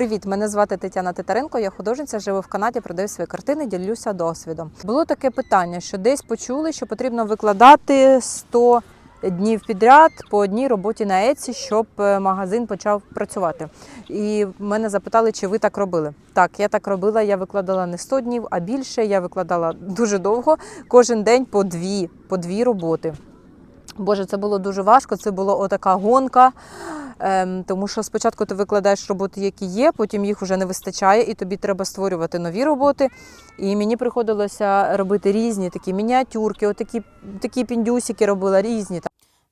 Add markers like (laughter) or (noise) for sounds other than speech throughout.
Привіт, мене звати Тетяна Титаренко. Я художниця, живу в Канаді, продаю свої картини, ділюся досвідом. Було таке питання, що десь почули, що потрібно викладати 100 днів підряд по одній роботі на Еці, щоб е, магазин почав працювати. І мене запитали, чи ви так робили. Так, я так робила. Я викладала не 100 днів, а більше. Я викладала дуже довго, кожен день по дві, по дві роботи. Боже, це було дуже важко. Це була отака гонка. Ем, тому що спочатку ти викладаєш роботи, які є, потім їх вже не вистачає, і тобі треба створювати нові роботи. І мені приходилося робити різні такі мініатюрки, отакі такі піндюсики робила різні.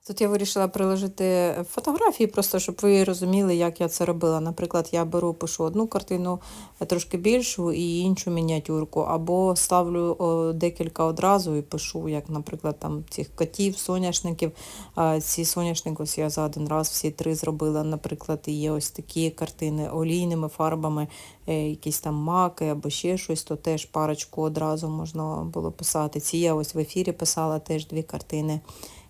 Тут я вирішила приложити фотографії, просто щоб ви розуміли, як я це робила. Наприклад, я беру, пишу одну картину е, трошки більшу і іншу мініатюрку, або ставлю декілька одразу і пишу, як, наприклад, там цих котів, соняшників. Ці соняшники ось я за один раз всі три зробила. Наприклад, і є ось такі картини олійними фарбами, е, якісь там маки або ще щось, то теж парочку одразу можна було писати. Ці я ось в ефірі писала теж дві картини.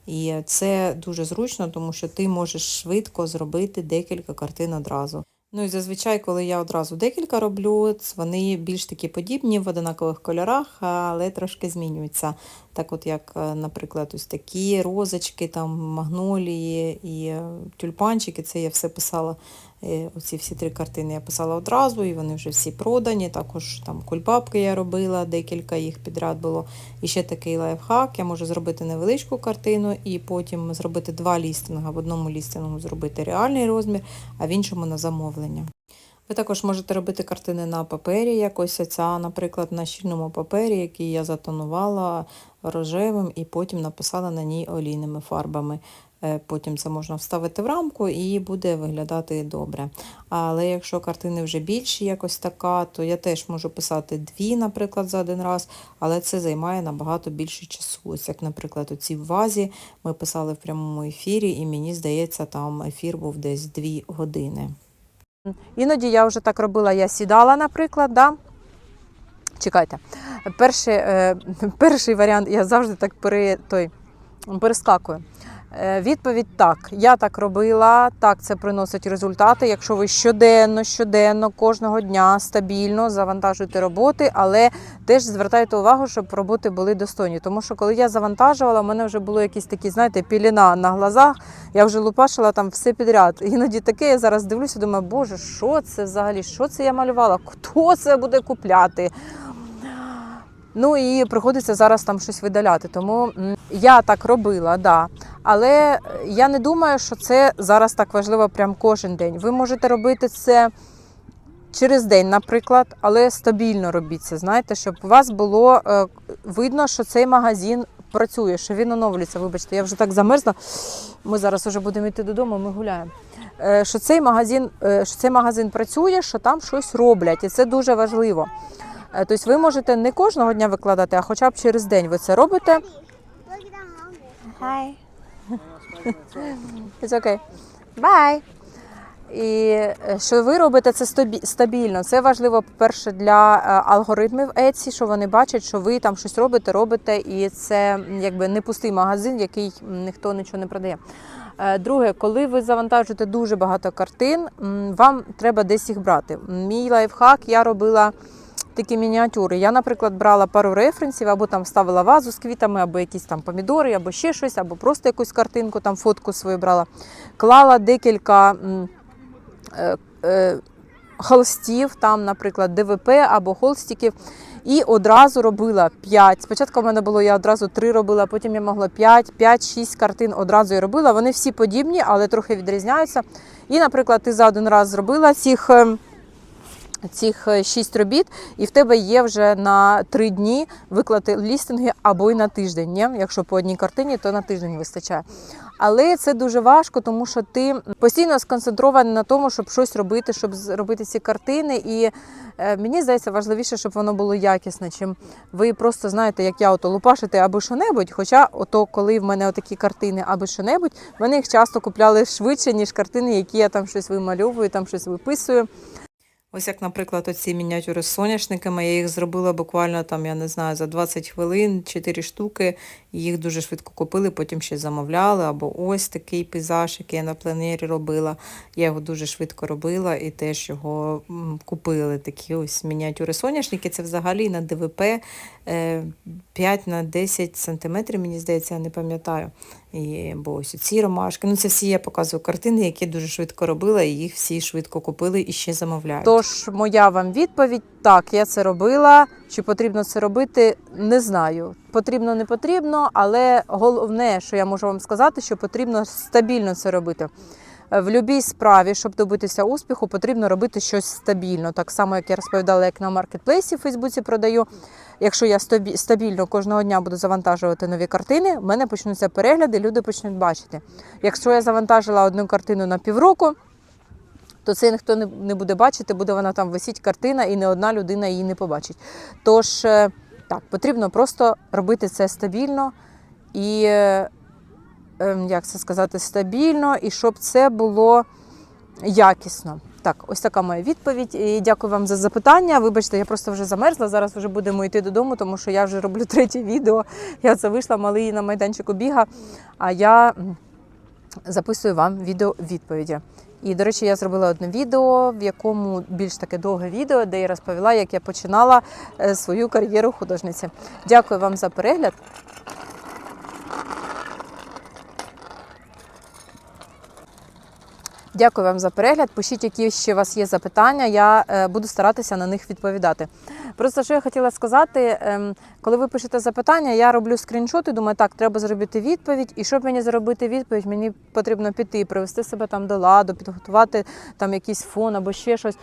І це дуже зручно, тому що ти можеш швидко зробити декілька картин одразу. Ну і зазвичай, коли я одразу декілька роблю, вони більш такі подібні в одинакових кольорах, але трошки змінюються. Так от, як, е, наприклад, ось такі розочки, там магнолії і е, тюльпанчики, це я все писала. е, Оці всі три картини я писала одразу, і вони вже всі продані. Також там кульбабки я робила, декілька їх підряд було. І ще такий лайфхак. Я можу зробити невеличку картину і потім зробити два лістинга. В одному лістингу зробити реальний розмір, а в іншому на замовлення. Ви також можете робити картини на папері, якось ця, наприклад, на щільному папері, який я затонувала рожевим і потім написала на ній олійними фарбами. Е, Потім це можна вставити в рамку і буде виглядати добре. Але якщо картини вже більші, якось така, то я теж можу писати дві, наприклад, за один раз, але це займає набагато більше часу. Ось як, наприклад, у цій вазі ми писали в прямому ефірі, і мені здається, там ефір був десь дві години. Іноді я вже так робила, я сідала, наприклад, да? чекайте. Перший, е, (laughs) перший варіант я завжди так пере, той, перескакую. Е, Відповідь так. Я так робила, так це приносить результати. Якщо ви щоденно, щоденно, кожного дня стабільно завантажуєте роботи, але теж звертайте увагу, щоб роботи були достойні. Тому що коли я завантажувала, у мене вже було якісь такі, знаєте, піліна на глазах. Я вже лупашила там все підряд. Іноді таке я зараз дивлюся, думаю, боже, що це взагалі? Що це я малювала? Хто це буде купляти? Ну і приходиться зараз там щось видаляти. Тому я так робила, да. Але я не думаю, що це зараз так важливо прям кожен день. Ви можете робити це через день, наприклад, але стабільно робіть це. Знаєте, щоб у вас було е, видно, що цей магазин працює, що він оновлюється. Вибачте, я вже так замерзла. Ми зараз вже будемо йти додому, ми гуляємо. Е, Що цей магазин, е, що цей магазин працює, що там щось роблять, і це дуже важливо. Тобто ви можете не кожного дня викладати, а хоча б через день ви це робите. Hi. It's okay. Bye. І е, що ви робите це стабільно. Це важливо, по-перше, для е, алгоритмів Etsy, що вони бачать, що ви там щось робите, робите, і це якби не пустий магазин, який ніхто нічого не продає. Друге, коли ви завантажуєте дуже багато картин, вам треба десь їх брати. Мій лайфхак я робила такі мініатюри. Я, наприклад, брала пару референсів, або там ставила вазу з квітами, або якісь там помідори, або ще щось, або просто якусь картинку, там фотку свою брала. Клала декілька е, е, холстів, там, наприклад, ДВП або холстиків. І одразу робила 5. Спочатку в мене було, я одразу 3 робила, потім я могла 5, 5-6 картин одразу я робила. Вони всі подібні, але трохи відрізняються. І, наприклад, ти за один раз зробила цих. Цих е, шість робіт, і в тебе є вже на три дні виклати лістинги або й на тиждень. Ні? Якщо по одній картині, то на тиждень вистачає. Але це дуже важко, тому що ти постійно сконцентрований на тому, щоб щось робити, щоб зробити ці картини. І е, мені здається, важливіше, щоб воно було якісне, чим ви просто знаєте, як я ото лупашите або що-небудь. Хоча, ото, коли в мене отакі картини або що-небудь, вони їх часто купляли швидше, ніж картини, які я там щось вимальовую, там щось виписую. Ось як, наприклад, оці мініатюри з соняшниками, я їх зробила буквально там, я не знаю, за 20 хвилин, 4 штуки. Їх дуже швидко купили, потім ще замовляли. Або ось такий пейзаж, який я на пленері робила. Я його дуже швидко робила і теж його купили. Такі ось мініатюри соняшники. Це взагалі на ДВП е, 5 на 10 сантиметрів, мені здається, я не пам'ятаю. І, бо ось ці ромашки. Ну, це всі я показую картини, які дуже швидко робила, і їх всі швидко купили і ще замовляють. Тож, моя вам відповідь: так, я це робила. Чи потрібно це робити, не знаю. Потрібно, не потрібно, але головне, що я можу вам сказати, що потрібно стабільно це робити. В будь-якій справі, щоб добитися успіху, потрібно робити щось стабільно. Так само, як я розповідала, як на маркетплейсі в Фейсбуці продаю. Якщо я стабільно кожного дня буду завантажувати нові картини, в мене почнуться перегляди, люди почнуть бачити. Якщо я завантажила одну картину на півроку, то це ніхто не, буде бачити, буде вона там висіть картина, і не одна людина її не побачить. Тож, е, так, потрібно просто робити це стабільно і, е, як це сказати, стабільно, і щоб це було якісно. Так, ось така моя відповідь. І дякую вам за запитання. Вибачте, я просто вже замерзла. Зараз вже будемо йти додому, тому що я вже роблю (laughs) третє відео. Я це вийшла, малий на майданчику біга, а я записую вам відео відповіді. І, до речі, я зробила одне відео, в якому більш таке довге відео, де я розповіла, як я починала е, свою кар'єру художниці. Дякую вам за перегляд. Дякую вам за перегляд. Пишіть, які ще у вас є запитання. Я е, буду старатися на них відповідати. Просто що я хотіла сказати, ем, коли ви пишете запитання, я роблю скріншоти, думаю, так, треба зробити відповідь. І щоб мені зробити відповідь, мені потрібно піти, привести себе там до ладу, підготувати там якийсь фон або ще щось.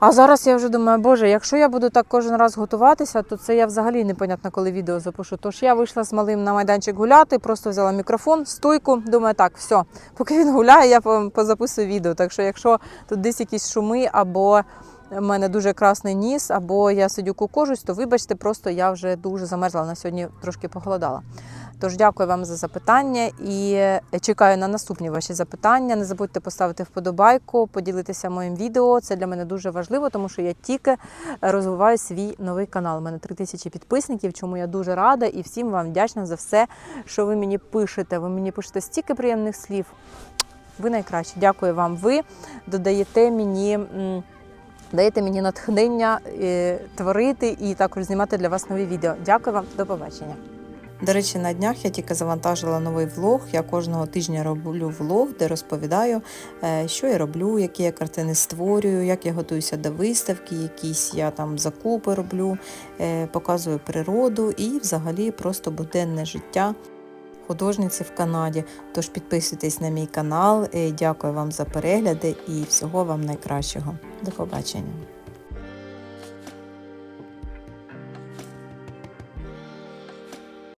А зараз я вже думаю, боже, якщо я буду так кожен раз готуватися, то це я взагалі непонятно, коли відео запишу. Тож я вийшла з малим на майданчик гуляти, просто взяла мікрофон, стойку. Думаю, так, все, поки він гуляє, я позаписую відео. Так що, якщо тут десь якісь шуми, або в мене дуже красний ніс, або я сидю кукожусь, то вибачте, просто я вже дуже замерзла на сьогодні, трошки похолодала. Тож дякую вам за запитання і е, чекаю на наступні ваші запитання. Не забудьте поставити вподобайку, поділитися моїм відео. Це для мене дуже важливо, тому що я тільки розвиваю свій новий канал. У мене 3000 підписників, чому я дуже рада і всім вам вдячна за все, що ви мені пишете. Ви мені пишете стільки приємних слів. Ви найкращі. Дякую вам. Ви додаєте мені. Даєте мені натхнення е, творити і також знімати для вас нові відео. Дякую вам, до побачення. До речі, на днях я тільки завантажила новий влог. Я кожного тижня роблю влог, де розповідаю, е, що я роблю, які я картини створюю, як я готуюся до виставки, якісь я там закупи роблю, е, показую природу і взагалі просто буденне життя. Художниці в Канаді. Тож підписуйтесь на мій канал. Е, Дякую вам за перегляди і всього вам найкращого. До побачення.